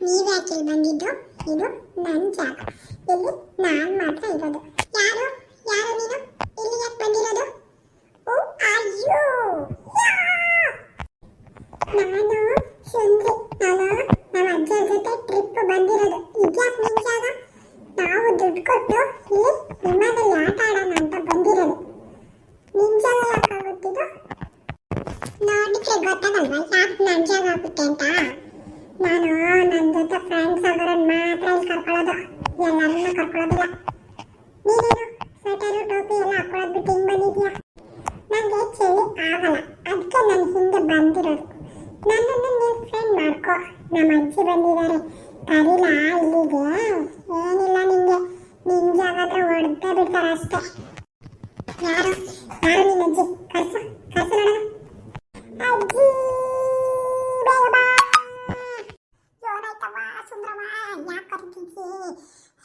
ನೀವ್ಯಾಕೆ ಇಲ್ಲಿ ಬಂದಿದ್ದು? ಇದು ನನ್ನ ಜಾಗ. ಇಲ್ಲಿ ನಾನು ಮಾತ್ರ ಇರೋದು. ಯಾರು? ಯಾರು ನೀನು? ಇಲ್ಲಿ ಯಾಕೆ ಬಂದಿರೋದು? ಓ ಅಯ್ಯೋ ನಾನು ಸುಂದ್ರಿ. ನಾನು ನಮ್ಮ ಅಜ್ಜರ ಜೊತೆ ಟ್ರಿಪ್ ಬಂದಿರೋದು. ಇದ್ಯಾಕೆ ನಿನ್ ಜಾಗ? ನಾವು ದುಡ್ಡು ಕೊಟ್ಟು ಇಲ್ಲಿ ವಿಮಾನದಲ್ಲಿ ಆಟ ಆಡೋಣ ಅಂತ ಬಂದಿರೋದು. ನಿನ್ ಜಾಗ ಯಾಕೆ ಆಗುತ್ತಿದ್ದು ನೋಡಿದ್ರೆ ಗೊತ್ತಾಗಲ್ವಾ ಯಾಕೆ ನನ್ನ ಜಾಗ ಆಗುತ್ತೆ ಅಂತ? ನಾನು ನನ್ನ ಜೊತೆ ಫ್ರೆಂಡ್ಸ್ ಆಗೋರನ್ನ ಮಾತ್ರ ಇಲ್ಲಿ ಕರ್ಕೊಳ್ಳೋದು. ಎಲ್ಲರನ್ನ ಕರ್ಕೊಳ್ಳೋದಿಲ್ಲ. ನೀನೇನು ಸ್ವೆಟರು ಟೋಪಿ ಎಲ್ಲ ಹಾಕೊಳ್ಳೋದು ಬಿಟ್ಟು ಹಿಂಗೆ ಬಂದಿದ್ಯಾ? ನನಗೆ ಚಳಿ ಆಗಲ್ಲ. ಅದಕ್ಕೆ ನಾನು ಹಿಂದೆ ಬಂದಿರೋದು. ನನ್ನನ್ನು ನೀನು ಫ್ರೆಂಡ್ ಮಾಡ್ಕೋ. ನಮ್ಮ ಅಜ್ಜಿ ಬಂದಿದ್ದಾರೆ. ಕರೀಲ ಇಲ್ಲಿಗೆ? ಏನಿಲ್ಲ ನಿಂಗೆ. ನಿನ್ ಜಾಗ ಹತ್ರ ಹೊಡೆದೇ ಬಿಡ್ತಾರೆ ಅಷ್ಟೇ. ಯಾರು? ಯಾರು ನಿನ್ನ ಅಜ್ಜಿ? ಕರ್ಸು. ಕರ್ಸು ನೋಡೋಣ ಅಜ್ಜಿ ಬೇಗ ಬಾ ಏನಾಯ್ತವ್ವ ಸುಂದ್ರವ್ವ ಯಾಕೆ ಕರ್ತಿದ್ದಿ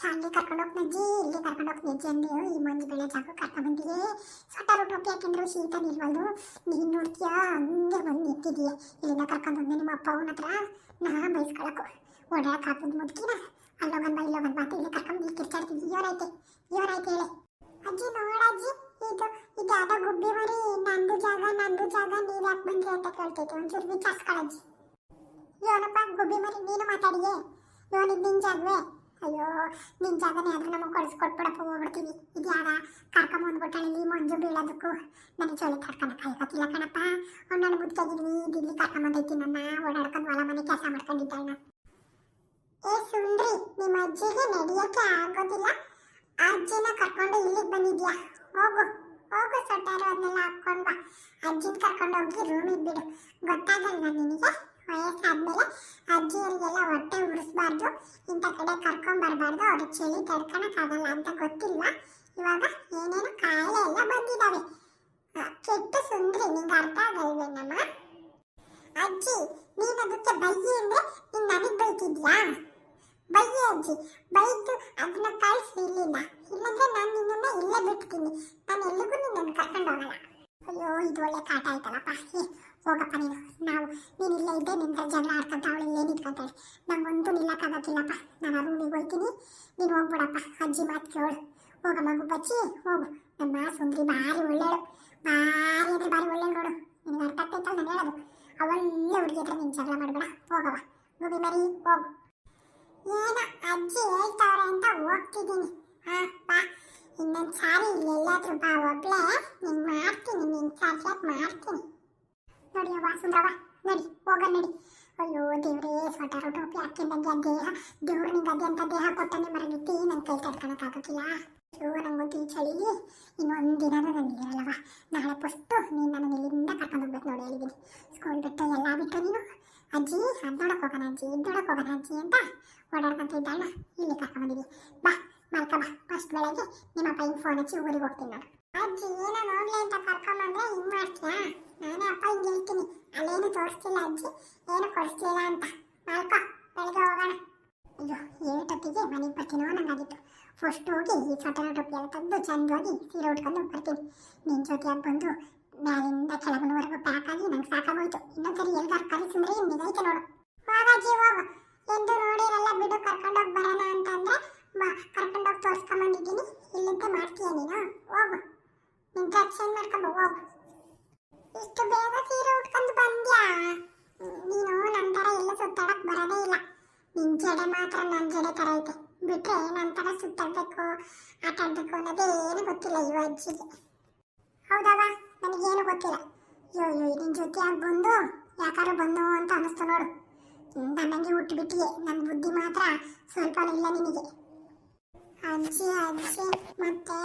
ಅಲ್ಲಿ ಕರ್ಕೊಂಡು ಹೋಗ್ನ ಅಜ್ಜಿ ಇಲ್ಲಿ ಕರ್ಕೊಂಡು ಹೋಗ್ನ ಅಜ್ಜಿ ಅಂದು ಈ ಮಂಜು ಬೆಳೆ ಜಾಗ ಕರ್ಕೊಂಡು ಬಂದಿದೆ ಸೊಟ್ಟಾರು ಟೋಪಿ ಹಾಕಿದ್ರು ಶೀತ ನಿಲ್ವಲ್ದು ನೀನು ನೋಡ್ತೀಯಾ ಹಂಗೆ ಬಂದು ನಿಂತಿದೀಯ ಇಲ್ಲಿಂದ ಬಂದೆ ನಿಮ್ಮ ಅಪ್ಪ ಅವನ ಹತ್ರ ನಾ ಬೈಸ್ಕೊಳಕು ಓಡಾಡಕ್ ಹಾಕಿದ್ ಮುದುಕಿನ ಅಲ್ಲೋಗನ್ ಬಾ ಇಲ್ಲೋಗನ್ ಬಾ ಅಂತ ಇಲ್ಲಿ ಕರ್ಕೊಂಡು ಕಿರ್ಚಾಡ್ತೀವಿ ಇವರೈತೆ ಇವರೈತೆ ಹೇಳಿ ಅಜ್ಜಿ ನೋಡಜ್ಜಿ ಇದು ಇದು ಯಾವ್ದೋ ಗುಬ್ಬಿ ಮರಿ ನಂದು ಜಾಗ ನಂದು ಜಾಗ ನೀವ್ ಯಾಕೆ ಬಂದ್ರಿ ಅಂತ ಕೇಳ್ತೈತೆ ಒಂಚೂರು ವಿಚಾರಿಸ್ಕೊಳಜ್ಜಿ ಯೋನಪ್ಪ ಗುಬ್ಬಿ ಮರಿ ನೀನು ಮಾತಾಡಿಯೇ ಇದು ನಿನ್ ಜಾಗವೇ ಅಯ್ಯೋ ನಿನ್ನ ಜಾಗನೇ ಆದ್ರೆ ನಮಗೆ ಕಳಿಸ್ಕೊಟ್ಬಿಡಪ್ಪ ಹೋಗ್ಬಿಡ್ತೀವಿ. ಇದು ಯಾರ? ಕರ್ಕೊಂಬಂದ್ಬಿಟ್ಟಾಳೆ ಇಲ್ಲಿ ಮಂಜು ಬೀಳೋದಕ್ಕೂ. ನನಗೆ ಚಳಿ ಕರ್ಕೊಳಕ್ಕೆ ಆಗೋತಿಲ್ಲ ಕಣಪ್ಪ. ಅವ್ನು ನಾನು ಮುದ್ಕಾಗಿದ್ವಿ ಇಲ್ಲಿ ಕರ್ಕೊಂಬಂದೈತಿ ನನ್ನ. ಓಡಾಡ್ಕೊಂಡು ಹೊಲ ಮನೆ ಕೆಲಸ ಮಾಡ್ಕೊಂಡಿದ್ದಾಳ ಏ ಸುಂದ್ರಿ ನಿಮ್ಮ ಅಜ್ಜಿಗೆ ನಡೆಯಕ್ಕೆ ಆಗೋದಿಲ್ಲ. ಅಜ್ಜಿನ ಕರ್ಕೊಂಡು ಇಲ್ಲಿಗೆ ಬಂದಿದ್ಯಾ? ಹೋಗು ಹೋಗು, ಸೊಟ್ಟಾರು ಅದನ್ನೆಲ್ಲ ಹಾಕ್ಕೊಂಡು ಬಾ. ಅಜ್ಜಿನ ಕರ್ಕೊಂಡು ಹೋಗಿ ರೂಮಿಗೆ ಬಿಡು. ಗೊತ್ತಾಗಲ್ವಾ ನಿನಗೆ? ವಯಸ್ಸಾದ್ಮೇಲೆ ಅಜ್ಜಿಯರಿಗೆಲ್ಲ ಹೊಟ್ಟೆ ಉರಿಸ್ಬಾರ್ದು, ಇಂಥ ಕಡೆ ಕರ್ಕೊಂಡ್ ಬರಬಾರ್ದು, ಅವ್ರಿಗೆ ಚಳಿ ತಡ್ಕೊಳಕ್ಕಾಗಲ್ಲ ಅಂತ ಗೊತ್ತಿಲ್ಲ. ಇವಾಗ ಏನೇನು ಕಾಯಿಲೆ ಎಲ್ಲ ಬಂದಿದ್ದಾವೆ ಕೆಟ್ಟ ಸುಂದ್ರಿ, ನಿಂಗೆ ಅರ್ಥ ಆಗಲ್ವೇನಮ್ಮ ಅಜ್ಜಿ, ನೀನು ಅದಕ್ಕೆ ಬೈಯಿ ಅಂದ್ರೆ ನೀನು ನನಗೆ ಬೈತಿದ್ಯಾ? ಬೈಯಿ ಅಜ್ಜಿ, ಬೈದು ಅದನ್ನ ಕಳಿಸಿ ಇಲ್ಲಿಂದ. ಇಲ್ಲಂದ್ರೆ ನಾನು ನಿನ್ನನ್ನು ಇಲ್ಲೇ ಬಿಡ್ತೀನಿ ನಾನು ಎಲ್ಲಿಗೂ ನಿನ್ನನ್ನು ಕರ್ಕೊಂಡು ಹೋಗಲ್ಲ. ಅಯ್ಯೋ, ಇದು ಒಳ್ಳೆ ಕಾಟ ಆಯ್ತಲ್ಲಪ್ಪ. ಹೋಗಪ್ಪ ನೀನು. ನಾವು, ನೀನು ಇಲ್ಲೇ ಇದ್ದೆ ನಿನ್ನ ಜಗಳ ಆಡ್ಕೊಂತ ಅವಳು ಇಲ್ಲೇ ಇಟ್ಕೊಂತಾಳೆ ನಂಗೊಂದು ನಿಲ್ಲಕ್ಕಾಗತ್ತಿಲ್ಲಪ್ಪ ನಾನು ರೂಮಿಗೆ ಹೋಗ್ತೀನಿ ನೀನು ಹೋಗ್ಬಿಡಪ್ಪ. ಅಜ್ಜಿ ಮಾತು ಕೇಳು. ಹೋಗ ಮಗು ಬಚ್ಚಿ, ಹೋಗು. ನಮ್ಮ ಸುಂದ್ರಿ ಭಾರಿ ಒಳ್ಳೆಯಳು ಭಾರಿ ಅಂದರೆ ಭಾರಿ ಒಳ್ಳೆಯಳು ನೋಡು. ನಿನಗೆ ಅರ್ಥ ಆಗ್ತೈತಲ್ಲ ನಾನು ಹೇಳೋದು? ಅವಳ್ಳೆ ಹುಡುಗಿ ಹತ್ರ ನೀನು ಜಗಳ ಮಾಡಬೇಡ. ಹೋಗವ ಗುಬಿ ಮರಿ ಹೋಗು. ಏನ ಅಜ್ಜಿ ಹೇಳ್ತಾವ್ರೆ ಅಂತ ಹೋಗ್ತಿದ್ದೀನಿ. ಹಾ, ಬಾ. ಇನ್ನೊಂದು ಸಾರಿ, ಎಲ್ಲಾದ್ರೂ ಬಾ ಒಬ್ಳೆ. ನೀನು ಮಾಡ್ತೀನಿ, ನೀನು ಸರಿಯಾಗಿ ಮಾಡ್ತೀನಿ. ನೋಡಿ ಅವ್ವ, ಸುಂದ್ರವ್ವ, ನಡಿ, ಹೋಗ, ನಡಿ. ಅಯ್ಯೋ, ದೇವ್ರೇ ಸ್ವಟರು ಟೋಪಿ ಹಾಕಿದಂಗೆ ಆ ದೇಹ? ದೇವ್ರು ನಿಂಗೆ ಅದೇ ದೇಹ ಕೊಟ್ಟನೆ ಮರಗಿತ್ತಿ ನನ್ನ ಕೈ ತಡ್ಕೊಳಕ್ಕಾಗೋದಿಲ್ಲ ಅಯ್ಯೋ ನಂಗಂತೂ ಈ ಚಳಿಲಿ ಇನ್ನೊಂದು ದಿನನೂ ನನಗೆ ಇರಲ್ಲವ ನಾಳೆ ಫಸ್ಟು ನೀನು ನನ್ನ ಇಲ್ಲಿಂದ ಕರ್ಕೊಂಡು ಹೋಗ್ಬೇಕು ನೋಡಿ ಹೇಳಿದ್ದೀನಿ ಸ್ಕೂಲ್ ಬಿಟ್ಟು ಎಲ್ಲ ಬಿಟ್ಟು ನೀನು. ಅಜ್ಜಿ ಅದು ನೋಡಕ್ ಹೋಗೋಣ, ಅಜ್ಜಿ ಇದು ಹೋಗೋಣ, ಅಜ್ಜಿ ಅಂತ ಓಡಾಡ್ಕೊಂತ ಇದ್ದಾಳ ಇಲ್ಲಿ ಕರ್ಕೊಂಡ್ಬಂದಿದ್ವಿ ಬಾ. ಮಲ್ಕ ಬಾ ಫಸ್ಟ್ ಬೆಳಗ್ಗೆ ನಿಮ್ಮ ಅಪ್ಪ ಫೋನ್ ಹಚ್ಚಿ ಊರಿಗೆ ಹೋಗ್ತೀನಿ ನಾನು ಅಜ್ಜಿ, ಏನೋ ನೋಡ್ಲಿ ಅಂತ ಕರ್ಕೊಂಬಂದ್ರೆ ಹಿಂಗ್ ಮಾಡ್ತೀಯಾ ನಾನೇ ಅಪ್ಪ ಹಿಂಗೆ ಹೇಳ್ತೀನಿ. ಅಲ್ಲೇನು ತೋರಿಸ್ತಿಲ್ಲ ಅಜ್ಜಿ. ಏನು ಕೊಡಿಸ್ತಿಲ್ಲ ಅಂತ. ಮಲ್ಕೋ, ಬೆಳಗ್ಗೆ ಹೋಗೋಣ. ಅಯ್ಯೋ ಏಟೊತ್ತಿಗೆ ಮನೆಗೆ ಬರ್ತೀನೋ ನಂಗಾಗಿತ್ತು ಫಸ್ಟ್ ಹೋಗಿ ಈ ಸೊಟ್ಟನ ಟೊಪ್ಪಿ ಎಲ್ಲ ತೆಗೆದು ಹೋಗಿ ಸೀರೆ ಉಟ್ಕೊಂಡು ಬರ್ತೀನಿ. ನಿನ್ನ ಜೊತೆಯಾಗಿ ಬಂದು ಮ್ಯಾಲಿಂದ ಕೆಳಗಿನವರೆಗೂ ಪ್ಯಾಕ್ ಆಗಿ ನಂಗೆ ಸಾಕಾಗೋಯ್ತು. ಇನ್ನೊಂದ್ಸರಿ ಎಲ್ಗಾರು ಕಲಿಸಿದ್ರೆ ನಿಗೈತೆ ನೋಡು. ಹೋಗಜ್ಜಿ ಹೋಗು. ಎಂದು ನೋಡಿರಲ್ಲ ಬಿಡು ಕರ್ಕೊಂಡೋಗಿ ಬರೋಣ ಅಂತಂದ್ರೆ ಬಾ ಕರ್ಕೊಂಡೋಗಿ ತೋರಿಸ್ಕೊಂಬಂದಿದ್ದೀನಿ ಇಲ್ಲಿಂದ ಮಾಡ್ತೀಯ ನೀನು ಹೋಗು ನಿನ್ ಡ್ರೆಸ್ ಚೇಂಜ್ ಮಾಡ್ಕೊಂಡು ಹೋಗು ಇಷ್ಟು ಬೇಗ ಸೀರೆ ಉಟ್ಕೊಂಡು ಬಂದ್ಯಾ ನೀನು ನನ್ನ ಥರ ಎಲ್ಲ ಸುತ್ತಾಡಕ್ ಬರೋದೇ ಇಲ್ಲ ನಿನ್ ಜಡೆ ಮಾತ್ರ ನನ್ನ ಜಡೆ ಥರ ಐತೆ. ಬಿಟ್ರೆ ನನ್ನ ಥರ ಸುತ್ತಾಡಬೇಕು ಆಟ ಆಡ್ಬೇಕು ಅನ್ನೋದೇನು ಗೊತ್ತಿಲ್ಲ ಇವ ಅಜ್ಜಿಗೆ. ಹೌದವ ನನಗೇನು ಗೊತ್ತಿಲ್ಲ. ಅಯ್ಯೋ ಅಯ್ಯೋ ನಿನ್ನ ಜೊತೆಯಾಗಿ ಬಂದು? ಯಾಕಾರು ಬಂದು ಅಂತ ಅನ್ನಿಸ್ತು ನೋಡು. ನನ್ನಂಗೆ ಹುಟ್ಟುಬಿಟ್ಟಿಯೇ ನನ್ನ ಬುದ್ಧಿ ಮಾತ್ರ ಸ್ವಲ್ಪ ಇಲ್ಲ ನಿನಗೆ. ಅಜ್ಜಿ ಅಜ್ಜಿ, ಮತ್ತೆ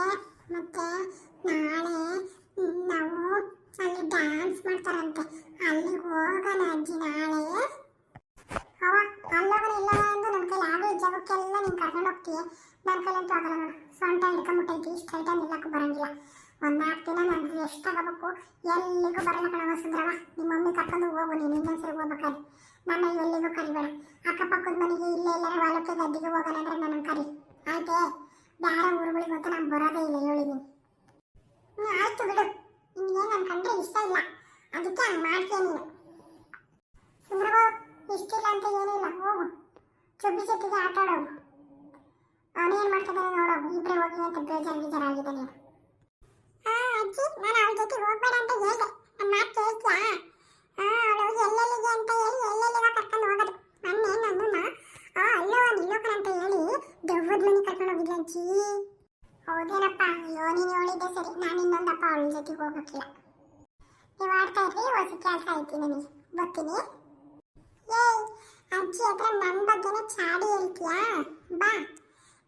ಮತ್ತೆ ನಾಳೆ ನಾವು ಅಲ್ಲಿ ಡ್ಯಾನ್ಸ್ ಮಾಡ್ತಾರಂತೆ. ಅಲ್ಲಿ ಹೋಗೋಣ ಅಜ್ಜಿ ನಾಳೆ. ಅವ ಅಲ್ಲವನ ಇಲ್ಲ ಎಂದು ನನ್ನ ಕೈಲಿ ಆಗೋ ಜಾಗಕ್ಕೆಲ್ಲ ನೀನು ಕರ್ಕೊಂಡು ಹೋಗ್ತೀಯ ನನ್ನ ಕೈಲಂತೂ ಆಗಲ್ಲ ನೋಡು. ಸೊಂಟ ಹಿಡ್ಕೊಂಬಿಟ್ಟೈತಿ ಸ್ಟ್ರೈಟಾಗಿ ನಿಲ್ಲಕ್ಕೂ ಬರಂಗಿಲ್ಲ. ಒಂದು ನಾಲ್ಕು ದಿನ ನಾನು ಎಷ್ಟಾಗಬೇಕು ಎಲ್ಲಿಗೂ ಬರಲ್ಲ ಕಣವ ಸುಂದ್ರವ ನಿಮ್ಮ ಮಮ್ಮಿ ಕರ್ಕೊಂಡು ಹೋಗು, ನೀನು ಇನ್ನೊಂದ್ಸರಿ ಹೋಗ್ಬೇಕಾದ್ರೆ. ನನ್ನ ಎಲ್ಲಿಗೂ ಕರಿಬೇಡ. ಅಕ್ಕಪಕ್ಕದ ಮನೆಗೆ ಇಲ್ಲೇ ಎಲ್ಲರ ಹೊಲಕ್ಕೆ ಗದ್ದಿಗೆ ಹೋಗೋಣ ಅಂದ್ರೆ ನನ್ನ ಕರಿ. ಆಯ್ತೆ? ಬೇರೆ ಊರುಗಳಿಗೆ ಗೊತ್ತು ನಾನು ಬರೋದೇ ಇಲ್ಲ ಹೇಳಿದ್ದೀನಿ ಆಯ್ತು ಬಿಡು. ನನ್ನ ಕಂಡ್ರೆ ಇಷ್ಟ ಇಲ್ಲ. ಅದಕ್ಕೆ ಹಂಗೆ ಮಾಡ್ತೀಯ ನೀನು? ಸುಂದ್ರವ ಇಷ್ಟಿಲ್ಲ ಅಂತ ಏನಿಲ್ಲ. ಹೋಗು. ಚುಬ್ಬಿ ಜೊತೆಗೆ ಆಟ ಆಡೋವು ಅವನೇನ್ ಮಾಡ್ತಿದ್ದಾನೆ ನೋಡು, ಇಬ್ರೆ ಹೋಗಿ ಅಂತ ಬೇಜಾರು ಬೇಜಾರಾಗಿದ್ದಾನೆ ಆ, ಅಜ್ಜಿ, ನಾನು ಅವಳ ಜೊತೆ ಹೋಗ್ಬೇಡ ಅಂತ ಹೇಳ್ದೆ. ನನ್ನ ಮಾತು ಕೇಳ್ತ್ಯಾ? ಆ, ಅವಳು ಎಲ್ಲೆಲ್ಲಿಗೆ ಅಂತ ಹೇಳಿ, ಎಲ್ಲೆಲ್ಲಿಗ ಕರ್ಕೊಂಡು ಹೋಗೋದು. ಮೊನ್ನೆ ನನ್ನನ್ನ ಆ, ಅಲ್ಲೋ ಒಂದು ಇಲ್ಲೋಕನ ಅಂತ ಹೇಳಿ ದೆವ್ವದ ಮನೆ ಕರ್ಕೊಂಡು ಹೋಗಿದ್ಲ ಅಜ್ಜಿ. ಹೌದೇನಪ್ಪ, ಅಯ್ಯೋ, ನೀನು ಹೇಳಿದ್ದೆ ಸರಿ. ನಾನು ಇನ್ನೊಂದಪ್ಪ ಅವಳ ಜೊತೆಗೆ ಹೋಗಕ್ಕಿಲ್ಲ ನೀವು ಆಡ್ತಾ ಇರ್ರಿ, ಹೊಸ ಕೆಲಸ ಐತಿ ನನಗೆ. ಬರ್ತೀನಿ. ಏಯ್, ಅಜ್ಜಿ ಹತ್ರ ನನ್ನ ಬಗ್ಗೆನೇ ಚಾಡಿ ಹೇಳ್ತೀಯಾ? ಬಾ.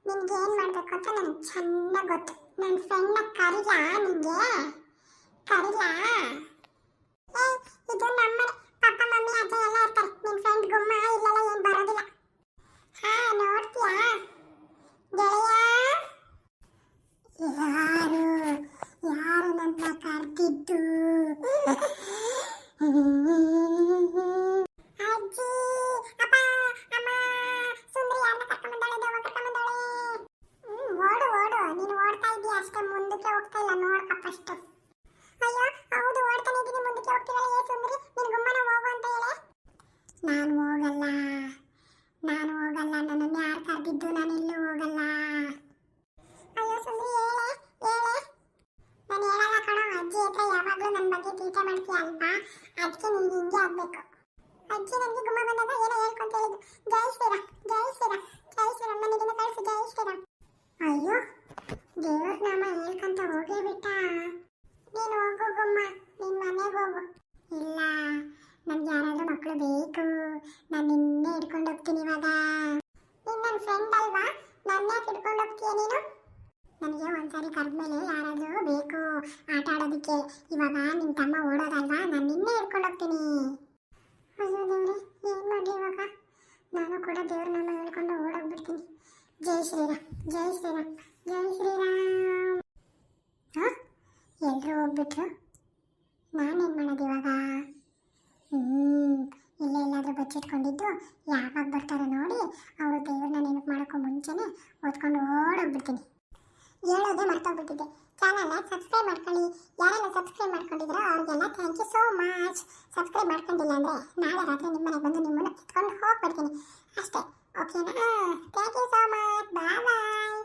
ನಿನ್ಗೆ ಏನು ಮಾಡಬೇಕು ಅಂತ ನನಗೆ ಚೆನ್ನಾಗಿ ಗೊತ್ತು. ನನ್ನ ಫ್ರೆಂಡ್ನ ಕರಿಲಾ ನಿಮಗೆ ಕರಿಲಾ ಇದು ನಮ್ಮನೆ ಪಪ್ಪ ಮಮ್ಮಿ ಅಜ್ಜ ಎಲ್ಲ ಇರ್ತಾರೆ ನಿನ್ ಫ್ರೆಂಡ್ ಗುಮ್ಮ ಇಲ್ಲೆಲ್ಲ ಏನ್ ಬರೋದಿಲ್ಲ ಹಾ ನೋಡ್ತೀಯಾ ಗೆಳೆಯ ಯಾರು ಯಾರು ನನ್ನ ಕರೆದಿದ್ದು ಅಜ್ಜಿ ಅಪ್ಪ ಅಮ್ಮ ಸುಂದ್ರಿ ಯಾರನ್ನ ಕರ್ಕೊಂಡ್ಬಂದಾಳೆ ದೆವ್ವ ಕರ್ಕೊಂಡ್ಬಂದಾಳೆ ಹ್ಮ್ ಓಡು ಓಡು ನೀನು ಓಡ್ತಾ ಇದೀಯ ಅಷ್ಟೇ ಮುಂದಕ್ಕೆ ಹೋಗ್ತಾ ಇಲ್ಲ ನೋಡ್ಕ ಫಸ್ಟ್ ಅಯ್ಯೋ ಹೌದು ಓಡ್ತಾನೆ ಇದೀನಿ ಮುಂದಕ್ಕೆ ಹೋಗ್ತಿರಲ್ಲ ಏ ಸುಂದ್ರಿ ನಿನ್ ಗುಮ್ಮನ ಹೋಗು ಅಂತ ಹೇಳೆ ನಾನು ಹೋಗಲ್ಲ ನಾನು ಹೋಗಲ್ಲ ನನ್ನನ್ನು ಯಾರು ಕರೆದಿದ್ದು ನಾನು ಎಲ್ಲೂ ಹೋಗಲ್ಲ ಅಯ್ಯೋ ಸುಂದ್ರಿ ಹೇಳೆ ಹೇಳೆ ನಾನು ಹೇಳಲ್ಲ ಕಣೋ ಅಜ್ಜಿ ಹತ್ರ ಯಾವಾಗಲೂ ನನ್ನ ಬಗ್ಗೆ ಟೀಕೆ ಮಾಡ್ತೀಯ ಅಲ್ವಾ? ಅದಕ್ಕೆ ನಿನ್ಗೆ ಹಿಂಗೆ ಆಗ್ಬೇಕು. ಅಜ್ಜಿ ನನಗೆ ಗುಮ್ಮ ಬಂದಾಗ ಏನೋ ಹೇಳ್ಕೊಂತ ಹೇಳಿದ್ರು ಜೈ ಶ್ರೀರಾಮ್ ಜೈ ಶ್ರೀರಾಮ್ ಜೈ ಶ್ರೀರಾಮ್. ನನಗಿನ್ನ ಕಳಿಸು ಅಯ್ಯೋ, ದೇವ್ರ ನಾಮ ಹೇಳ್ಕೊಂತ ಹೋಗೇ ಬಿಟ್ಟ. ನೀನು ಹೋಗು ಗುಮ್ಮ ನಿನ್ನ ಮನೆಗೆ ಹೋಗು ಇಲ್ಲ ನನ್ಗೆ ಯಾರಾದ್ರೂ ಮಕ್ಕಳು ಬೇಕು ನಾನು ನಿನ್ನೆ ಹಿಡ್ಕೊಂಡು ಹೋಗ್ತೀನಿ ಇವಾಗ ನೀನು ನನ್ನ ಫ್ರೆಂಡ್ ಅಲ್ವಾ ನನ್ನ ಯಾಕೆ ಹಿಡ್ಕೊಂಡು ಹೋಗ್ತೀಯ ನೀನು ನನಗೆ ಒಂದ್ಸರಿ ಕರೆದ್ಮೇಲೆ ಯಾರಾದರೂ ಬೇಕು ಆಡೋದಕ್ಕೆ ಇವಾಗ ನಿಮ್ಮ ತಮ್ಮ ಓಡೋದಲ್ವಾ? ನಾನು ನಿನ್ನೆ ಹಿಡ್ಕೊಂಡು ಹೋಗ್ತೀನಿ. ಅಯ್ಯೋ ದೇವ್ರೆ, ಏನು ಮಾಡಲಿ ಇವಾಗ? ನಾನು ಕೂಡ ದೇವ್ರ ನಾಮ ಹೇಳ್ಕೊಂಡು ಓಡೋಗ್ಬಿಡ್ತೀನಿ. ಜೈ ಶ್ರೀರಾಮ್ ಜೈ ಶ್ರೀರಾಮ್ ಜೈ ಶ್ರೀರಾಮ್. ಹಾಂ? ಎಲ್ಲರೂ ಹೋಗ್ಬಿಟ್ರು? ನಾನೇನು ಮಾಡೋದು ಇವಾಗ? ಹ್ಞೂ ಇಲ್ಲೇ ಎಲ್ಲಾದರೂ ಬಚ್ಚಿಟ್ಕೊಂಡಿದ್ದು, ಯಾವಾಗ ಬರ್ತಾರೆ ನೋಡಿ, ಅವರು ದೇವ್ರನ್ನ ನೆನಪು ಮಾಡೋಕ್ಕೂ ಮುಂಚೆನೇ ಓದ್ಕೊಂಡು ಓಡೋಗ್ಬಿಡ್ತೀನಿ. ಹೇಳೋದೇ ಮರ್ತೋಗ್ಬಿಟ್ಟಿದ್ದೆ ಚಾನಲ್ನ ಸಬ್ಸ್ಕ್ರೈಬ್ ಮಾಡ್ಕೊಳ್ಳಿ. ಯಾರೆಲ್ಲ ಸಬ್ಸ್ಕ್ರೈಬ್ ಮಾಡ್ಕೊಂಡಿದ್ರೋ ಅವ್ರಿಗೆಲ್ಲ thank you so much subscribe ಮಾಡ್ಕೊಂಡಿಲ್ಲ ಅಂದರೆ ನಾಳೆ ರಾತ್ರಿ ನಿಮ್ಮ ಮನೆಗೆ ಬಂದು ನಿಮ್ಮನ್ನು ಕಿತ್ಕೊಂಡು ಹೋಗ್ಬಿಡ್ತೀನಿ. ಅಷ್ಟೇ ಓಕೆನಾ thank you so much bye bye